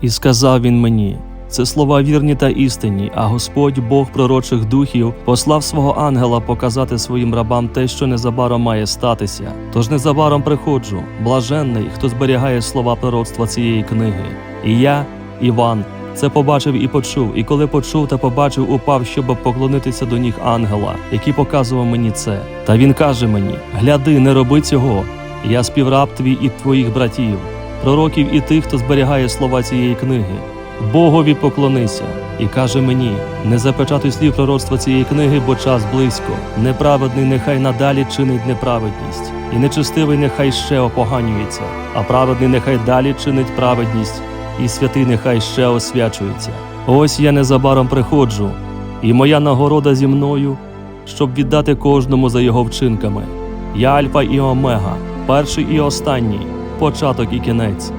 І сказав він мені: це слова вірні та істинні, а Господь, Бог пророчих духів, послав свого ангела показати своїм рабам те, що незабаром має статися. Тож незабаром приходжу, блаженний, хто зберігає слова пророцтва цієї книги. І я, Іван, це побачив і почув, і коли почув та побачив, упав, щоб поклонитися до ніг ангела, який показував мені це. Та він каже мені: Гляди, не роби цього. Я співраб твій і твоїх братів, пророків і тих, хто зберігає слова цієї книги. Богові поклонися, і каже мені: не запечатуй слів пророцтва цієї книги, бо час близько. Неправедний нехай надалі чинить неправедність, і нечестивий нехай ще опоганюється, а праведний нехай далі чинить праведність, і святий нехай ще освячується. Ось я незабаром приходжу, і моя нагорода зі мною, щоб віддати кожному за його вчинками. Я Альфа і Омега, перший і останній, початок і кінець.